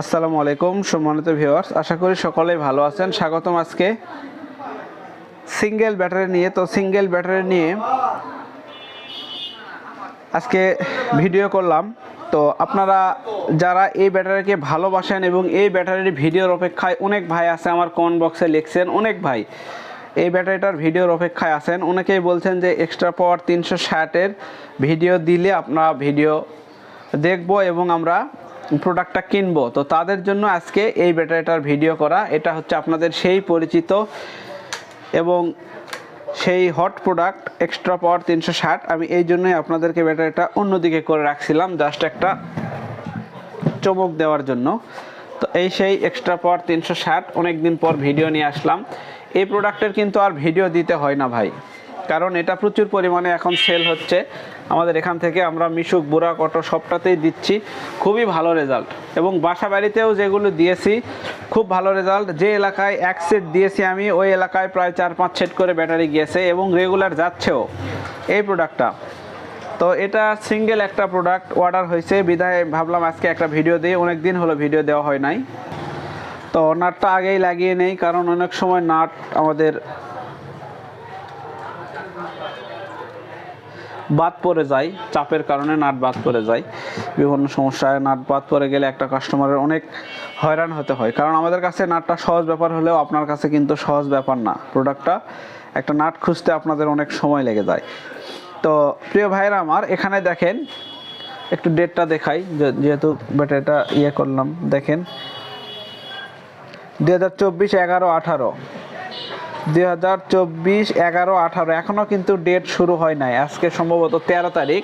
আসসালামু আলাইকুম, সম্মানিত ভিউয়ার্স আশা করি সকলেই ভালো আছেন। স্বাগতম আজকে সিঙ্গেল ব্যাটারি নিয়ে। তো সিঙ্গেল ব্যাটারি নিয়ে আজকে ভিডিও করলাম। তো আপনারা যারা এই ব্যাটারিকে ভালোবাসেন এবং এই ব্যাটারির ভিডিওর অপেক্ষায় অনেক ভাই আছে আমার কমেন্ট বক্সে লিখছেন, অনেক ভাই এই ব্যাটারিটার ভিডিওর অপেক্ষায় আছেন। অনেকেই বলছেন যে এক্সট্রা পাওয়ার তিনশো ষাটের ভিডিও দিলে আপনারা ভিডিও দেখব এবং আমরা প্রোডাক্টটা কিনবো, তো তাদের জন্য আজকে এই ব্যাটারিটার ভিডিও করা। এটা হচ্ছে আপনাদের সেই পরিচিত এবং সেই হট প্রোডাক্ট এক্সট্রা পাওয়ার তিনশো ষাট। আমি এই জন্যই আপনাদেরকে ব্যাটারিটা অন্যদিকে করে রাখছিলাম জাস্ট একটা চমক দেওয়ার জন্য। তো এই সেই এক্সট্রা পাওয়ার তিনশো ষাট অনেক দিন পর ভিডিও নিয়ে আসলাম। এই প্রোডাক্টের কিন্তু আর ভিডিও দিতে হয় না ভাই। কারণ এটা প্রচুর পরিমাণে এখন সেল হচ্ছে। আমাদের এখান থেকে আমরা মিশুক বুড়া কটো সবটাতেই দিচ্ছি। খুবই ভালো রেজাল্ট এবং বাসা বাড়িতেও যেগুলো দিয়েছি, খুব ভালো রেজাল্ট যে এলাকায় এক সেট দিয়েছি আমি, ওই এলাকায় প্রায় চার, পাঁচ সেট করে ব্যাটারি গিয়েছে এবং রেগুলার যাচ্ছেও এই প্রোডাক্টটা তো এটা সিঙ্গেল একটা প্রোডাক্ট অর্ডার হয়েছে। বিধায় ভাবলাম আজকে একটা ভিডিও দিই। অনেক দিন হলো ভিডিও দেওয়া হয় নাই। তো নাটটা আগেই লাগিয়ে নেই, কারণ অনেক সময় নাট আমাদের বাদ পড়ে যায়, চাপের কারণে নাট বাদ পড়ে যায়। বিভিন্ন সমস্যায় নাট বাদ পড়ে গেলে একটা কাস্টমারের অনেক হয়রান হতে হয়। কারণ আমাদের কাছে নাটটা সহজ ব্যাপার হলেও আপনার কাছে কিন্তু সহজ ব্যাপার না। প্রোডাক্টটা একটা নাট খুঁজতে আপনাদের অনেক সময় লেগে যায়। তো প্রিয় ভাইরা আমার, এখানে দেখেন, একটু ডেটটা দেখাই যেহেতু ব্যাটারিটা ইয়ে করলাম, দেখেন। দু হাজার চব্বিশ এগারো আঠারো। দুই হাজার চব্বিশ, এগারো, আঠারো এখনও কিন্তু ডেট শুরু হয় নাই। আজকে সম্ভবত তেরো তারিখ,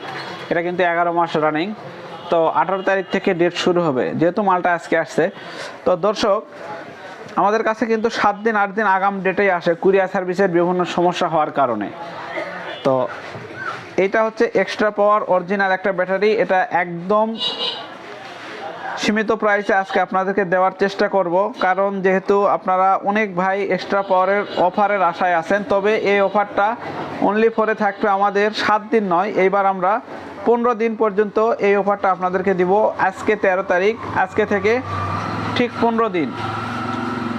এটা কিন্তু এগারো মাস রানিং তো আঠারো তারিখ থেকে ডেট শুরু হবে, যেহেতু মালটা আজকে আসছে। তো দর্শক, আমাদের কাছে কিন্তু সাত দিন, আট দিন আগাম ডেটেই আসে কুরিয়ার সার্ভিসের বিভিন্ন সমস্যা হওয়ার কারণে। তো এটা হচ্ছে এক্সট্রা পাওয়ার অরিজিনাল একটা ব্যাটারি, এটা একদম সীমিত প্রাইসে আজকে আপনাদেরকে দেওয়ার চেষ্টা করব। কারণ যেহেতু আপনারা অনেক ভাই এক্সট্রা পাওয়ারের অফারের আশায় আছেন, তবে এই অফারটা অনলি ফরে থাকবে আমাদের সাত দিন নয়। এইবার আমরা পনেরো দিন পর্যন্ত এই অফারটা আপনাদেরকে দিব আজকে তেরো তারিখ। আজকে থেকে ঠিক পনেরো দিন।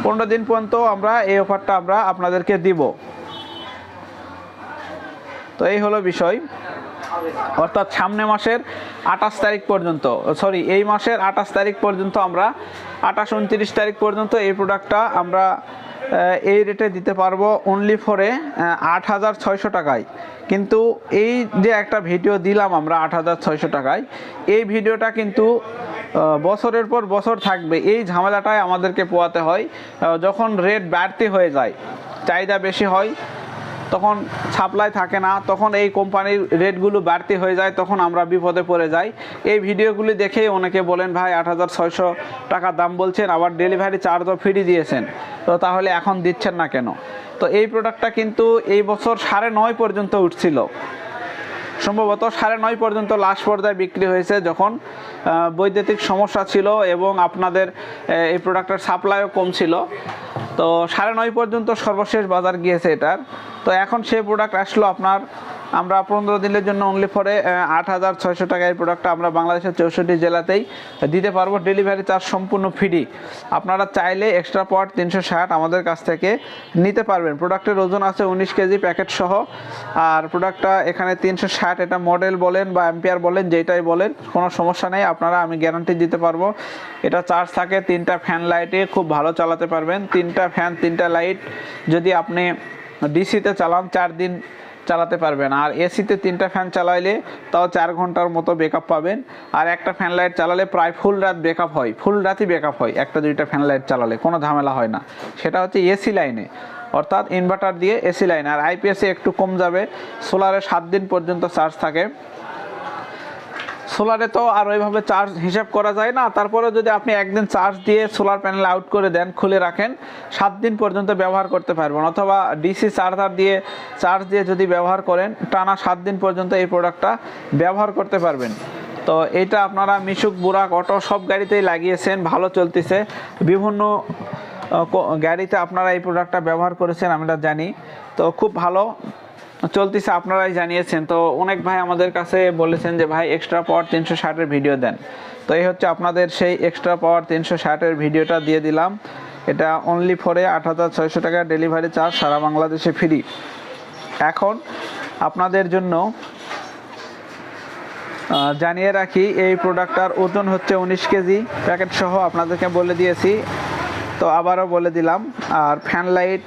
পনেরো দিন পর্যন্ত আমরা এই অফারটা আমরা আপনাদেরকে দিব। তো এই হলো বিষয়। অর্থাৎ সামনে মাসের আঠাশ তারিখ পর্যন্ত সরি এই মাসের আঠাশ তারিখ পর্যন্ত আমরা, আঠাশ উনত্রিশ তারিখ পর্যন্ত এই প্রোডাক্টটা আমরা এই রেটে দিতে পারব অনলি ফরে আট হাজার ছয়শো টাকায়। কিন্তু এই যে একটা ভিডিও দিলাম আমরা আট হাজার ছয়শো টাকায়, এই ভিডিওটা কিন্তু বছরের পর বছর থাকবে। এই ঝামেলাটাই আমাদেরকে পোয়াতে হয় যখন রেট বাড়তি হয়ে যায়, চাহিদা বেশি হয় তখন সাপ্লাই থাকে না, তখন এই কোম্পানির রেটগুলো বাড়তি হয়ে যায়, তখন আমরা বিপদে পড়ে যাই। এই ভিডিওগুলি দেখেই অনেকে বলেন, ভাই, আট হাজার ছয়শো টাকা দাম বলছেন, আবার ডেলিভারি চার্জও ফ্রি দিয়েছেন। তো তাহলে এখন দিচ্ছেন না কেন? তো এই প্রোডাক্টটা কিন্তু এই বছর সাড়ে নয় পর্যন্ত উঠছিল। সম্ভবত সাড়ে নয় পর্যন্ত লাস্ট পর্যায়ে বিক্রি হয়েছে যখন বৈদ্যুতিক সমস্যা ছিল এবং আপনাদের এই প্রোডাক্টের সাপ্লাইও কম ছিল। তো সাড়ে নয় পর্যন্ত সর্বশেষ বাজার গিয়েছে এটার। তো এখন সেই প্রোডাক্ট আসলো আপনার আমরা পনেরো দিনের জন্য অনলি ফরে আট হাজার ছয়শো টাকা এই প্রোডাক্টটা আমরা বাংলাদেশের চৌষট্টি জেলাতেই দিতে পারব। ডেলিভারি চার্জ সম্পূর্ণ ফ্রি আপনারা চাইলে এক্সট্রা পাওয়ার তিনশো ষাট আমাদের কাছ থেকে নিতে পারবেন। প্রোডাক্টের ওজন আছে উনিশ কেজি প্যাকেট সহ। আর প্রোডাক্টটা এখানে তিনশো ষাট, এটা মডেল বলেন বা অ্যাম্পিয়ার বলেন যেটাই বলেন, কোনো সমস্যা নেই, আপনারা আমি গ্যারান্টি দিতে পারব। এটা চার্জ থাকে তিনটা ফ্যান লাইটে খুব ভালো চালাতে পারবেন। তিনটা ফ্যান তিনটা লাইট যদি আপনি ডিসিতে চালান, চার দিন চালাতে পারবেন। আর এসিতে তিনটা ফ্যান চালাইলে তাও চার ঘণ্টার মতো ব্যাকআপ পাবেন। আর একটা ফ্যান লাইট চালালে প্রায় ফুল রাত ব্যাকআপ হয়। ফুল রাতই ব্যাকআপ হয়। একটা, দুইটা ফ্যান লাইট চালালে কোনো ঝামেলা হয় না। সেটা হচ্ছে এসি লাইনে অর্থাৎ ইনভার্টার দিয়ে এসি লাইন আর আইপিএসে একটু কম যাবে। সোলারে সাত দিন পর্যন্ত চার্জ থাকে। সোলারে তো আর ওইভাবে চার্জ হিসাব করা যায় না। তারপরে যদি আপনি একদিন চার্জ দিয়ে সোলার প্যানেল আউট করে দেন, খুলে রাখেন, সাত দিন পর্যন্ত ব্যবহার করতে পারবেন। অথবা ডিসি চার্জার দিয়ে চার্জ দিয়ে যদি ব্যবহার করেন, টানা সাত দিন পর্যন্ত এই প্রোডাক্টটা ব্যবহার করতে পারবেন। তো এটা আপনারা মিশুক, বুরাক, অটো সব গাড়িতেই লাগিয়েছেন, ভালো চলতেছে। বিভিন্ন গাড়িতে আপনারা এই প্রোডাক্টটা ব্যবহার করেছেন, আমরা জানি। তো খুব ভালো। চলতেছে, আপনারাই জানিয়েছেন। তো অনেক ভাই আমাদের কাছে বলেছেন যে, ভাই এক্সট্রা পাওয়ার তিনশো ষাটের ভিডিও দেন। তো এই হচ্ছে আপনাদের সেই এক্সট্রা পাওয়ার তিনশো ষাটের ভিডিওটা দিয়ে দিলাম। এটা অনলি ফরে আট হাজার ছয়শো টাকা ডেলিভারি চার্জ সারা বাংলাদেশে ফ্রি এখন আপনাদের জন্য জানিয়ে রাখি, এই প্রোডাক্টটার ওজন হচ্ছে উনিশ কেজি। প্যাকেট সহ আপনাদেরকে বলে দিয়েছি। তো আবারও বলে দিলাম। আর ফ্যান লাইট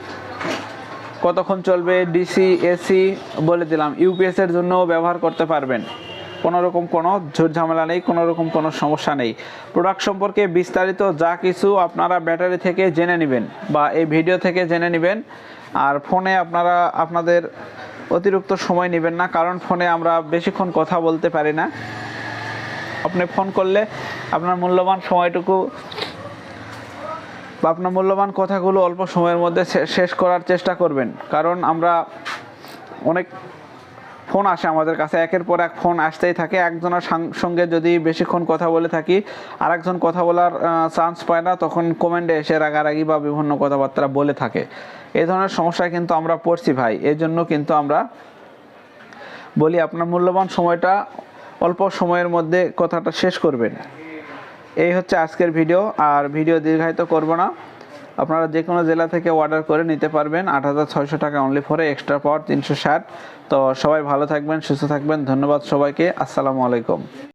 কতক্ষণ চলবে ডিসি এসি বলে দিলাম। ইউপিএস এর জন্য ব্যবহার করতে পারবেন। কোনো রকম কোনো ঝামেলা নেই কোনো রকম কোনো সমস্যা নেই। প্রোডাক্ট সম্পর্কে বিস্তারিত যা কিছু আপনারা ব্যাটারি থেকে জেনে নেবেন বা এই ভিডিও থেকে জেনে নেবেন। আর ফোনে আপনারা, আপনাদের অতিরিক্ত সময় নেবেন না, কারণ ফোনে আমরা বেশিক্ষণ কথা বলতে পারি না। আপনি ফোন করলে আপনার মূল্যবান সময়টুকু বা আপনার মূল্যবান কথাগুলো অল্প সময়ের মধ্যে শেষ করার চেষ্টা করবেন। কারণ আমরা অনেক ফোন আসে আমাদের কাছে, একের পর এক ফোন আসতেই থাকে। একজনের সঙ্গে যদি বেশিক্ষণ কথা বলে থাকি, আরেকজন কথা বলার চান্স পায় না, তখন কমেন্টে এসে রাগারাগি বা বিভিন্ন কথাবার্তা বলে থাকে। এই ধরনের সমস্যায় কিন্তু আমরা পড়ছি ভাই। এই জন্য কিন্তু আমরা বলি, আপনার মূল্যবান সময়টা অল্প সময়ের মধ্যে কথাটা শেষ করবেন। এই হচ্ছে আজকের ভিডিও, আর ভিডিও দীর্ঘায়িত করব না। আপনারা যে কোনো জেলা থেকে অর্ডার করে নিতে পারবেন। আট হাজার ছয়শো টাকা অনলি ফরে এক্সট্রা পাওয়ার তিনশো ষাট। তো সবাই ভালো থাকবেন, সুস্থ থাকবেন। ধন্যবাদ সবাইকে। আসসালামু আলাইকুম।